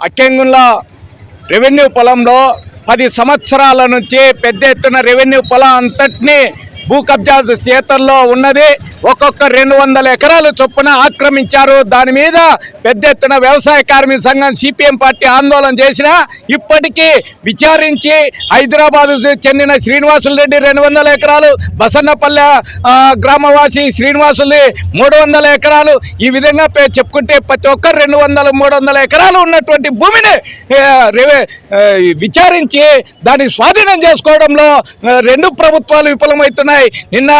అక్కెంగుల revenue పొలంలో పది సంవత్సరాల నుంచి పెద్ద ఎత్తున రెవెన్యూ పొలం అంతటినీ భూ కబ్జా చేతల్లో ఉన్నది. ఒక్కొక్క రెండు వందల ఎకరాలు చొప్పున ఆక్రమించారు. దాని మీద పెద్ద ఎత్తున వ్యవసాయ కార్మిక సంఘం సిపిఎం పార్టీ ఆందోళన చేసిన ఇప్పటికీ విచారించి హైదరాబాద్ చెందిన శ్రీనివాసులు రెడ్డి రెండు వందల ఎకరాలు బసన్నపల్లె గ్రామవాసి శ్రీనివాసులు మూడు వందల ఎకరాలు ఈ విధంగా చెప్పుకుంటే ప్రతి ఒక్కరు రెండు వందల మూడు వందల ఎకరాలు ఉన్నటువంటి భూమిని విచారించి దాన్ని స్వాధీనం చేసుకోవడంలో రెండు ప్రభుత్వాలు విఫలమవుతున్నాయి. నిన్న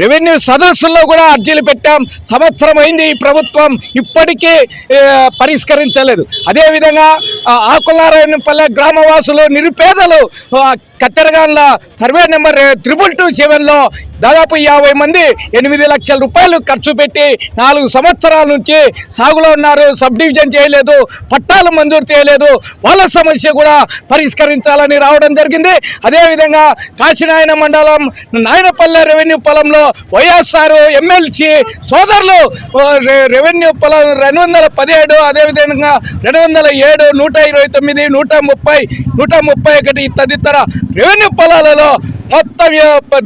రెవెన్యూ సదస్సుల్లో కూడా అర్జీలు పెట్టాం. సంవత్సరం అయింది ఈ ప్రభుత్వం ఇప్పటికీ పరిష్కరించలేదు. అదేవిధంగా ఆ, ఆకులారాయణపల్లె గ్రామవాసులు నిరుపేదలు కత్తెరగాన్ల సర్వే నెంబర్ త్రిబుల్ టూ సెవెన్లో దాదాపు యాభై మంది ఎనిమిది లక్షల రూపాయలు ఖర్చు పెట్టి నాలుగు సంవత్సరాల నుంచి సాగులో ఉన్నారు. సబ్ డివిజన్ చేయలేదు పట్టాలు మంజూరు చేయలేదు. వాళ్ళ సమస్య కూడా పరిష్కరించాలని రావడం జరిగింది. అదేవిధంగా కాశీనాయన మండలం నాయనపల్లె రెవెన్యూ పొలంలో వైఎస్ఆర్ ఎమ్మెల్సీ సోదరులు రెవెన్యూ పొలం రెండు వందల పదిహేడు అదేవిధంగా రెండు వందల ఏడు నూట ఇరవై తొమ్మిది నూట ముప్పై నూట ముప్పై ఒకటి తదితర రెవెన్యూ పొలాలలో మొత్తం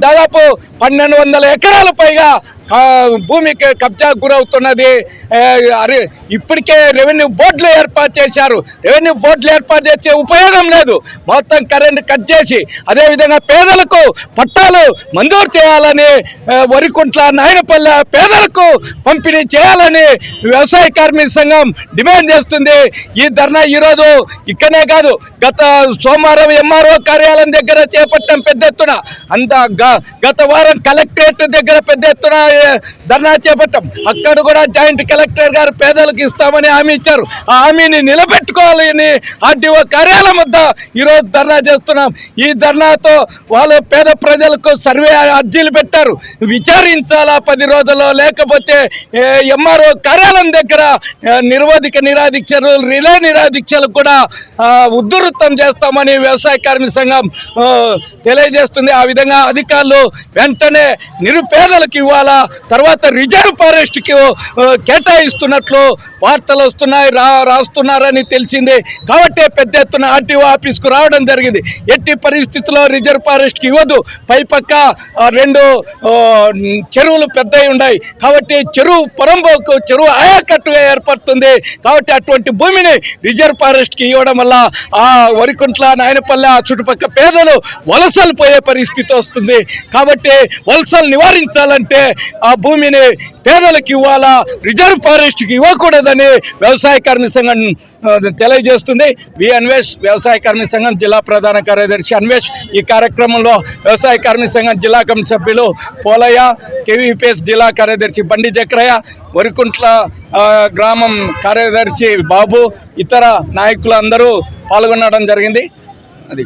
దాదాపు పన్నెండు వందల ఎకరాల పైగా భూమి భూమికి కబ్జా గురవుతున్నది. అరే ఇప్పటికే రెవెన్యూ బోర్డులు ఏర్పాటు చేశారు. రెవెన్యూ బోర్డులు ఏర్పాటు చేసే ఉపయోగం లేదు. మొత్తం కరెంట్ కట్ చేసి అదేవిధంగా పేదలకు పట్టాలు మంజూరు చేయాలని వరికుంట్ల నాయనపల్లె పేదలకు పంపిణీ చేయాలని వ్యవసాయ కార్మిక సంఘం డిమాండ్ చేస్తుంది. ఈ ధర్నా ఈరోజు ఇక్కడనే కాదు గత సోమవారం ఎంఆర్ఓ కార్యాలయం దగ్గర చేపట్టడం పెద్ద ఎత్తున. అంత గత వారం కలెక్టరేట్ దగ్గర పెద్ద ఎత్తున ధర్నా చేపట్టాం. అక్కడ కూడా జాయింట్ కలెక్టర్ గారు పేదలకు ఇస్తామని హామీ ఇచ్చారు. ఆ హామీని నిలబెట్టుకోవాలని ఆర్టీఓ కార్యాలయం వద్ద ఈరోజు ధర్నా చేస్తున్నాం. ఈ ధర్నాతో వాళ్ళు పేద ప్రజలకు సర్వే అర్జీలు పెట్టారు. విచారించాలా పది రోజుల్లో? లేకపోతే ఎంఆర్ఓ కార్యాలయం దగ్గర నిరోధిక నిర్వధిక రిలే నిరాధీక్షలు కూడా ఉద్ధృతం చేస్తామని వ్యవసాయ కార్మిక సంఘం తెలియజేస్తుంది తెలియజేస్తుంది ఆ విధంగా అధికారులు వెంటనే నిరుపేదలకు ఇవ్వాలా? తర్వాత రిజర్వ్ ఫారెస్ట్కి కేటాయిస్తున్నట్లు వార్తలు వస్తున్నాయి రా రాస్తున్నారని తెలిసింది. కాబట్టి పెద్ద ఎత్తున ఆర్టీఓ ఆఫీస్కు రావడం జరిగింది. ఎట్టి పరిస్థితుల్లో రిజర్వ్ ఫారెస్ట్కి ఇవ్వదు. పైపక్క రెండు చెరువులు పెద్దవి ఉన్నాయి. కాబట్టి చెరువు పొరంబోకు చెరువు ఆయాకట్టుగా ఏర్పడుతుంది. కాబట్టి అటువంటి భూమిని రిజర్వ్ ఫారెస్ట్కి ఇవ్వడం వల్ల ఆ వరికుంట్ల నాయనపల్లె ఆ చుట్టుపక్క పేదలు వలసలు పోయే పరిస్థితి వస్తుంది. కాబట్టి వలసలు నివారించాలంటే ఆ భూమిని పేదలకు ఇవ్వాలా రిజర్వ్ ఫారెస్ట్కి ఇవ్వకూడదని వ్యవసాయ కార్మిక సంఘం తెలియజేస్తుంది. వి అన్వేష్ వ్యవసాయ కార్మిక సంఘం జిల్లా ప్రధాన కార్యదర్శి అన్వేష్ ఈ కార్యక్రమంలో వ్యవసాయ కార్మిక సంఘం జిల్లా కమిటీ సభ్యులు పోలయ్య కేవీపీఎస్ జిల్లా కార్యదర్శి బండి చక్రయ్య వరికుంట్ల గ్రామం కార్యదర్శి బాబు ఇతర నాయకులు అందరూ పాల్గొనడం జరిగింది. అది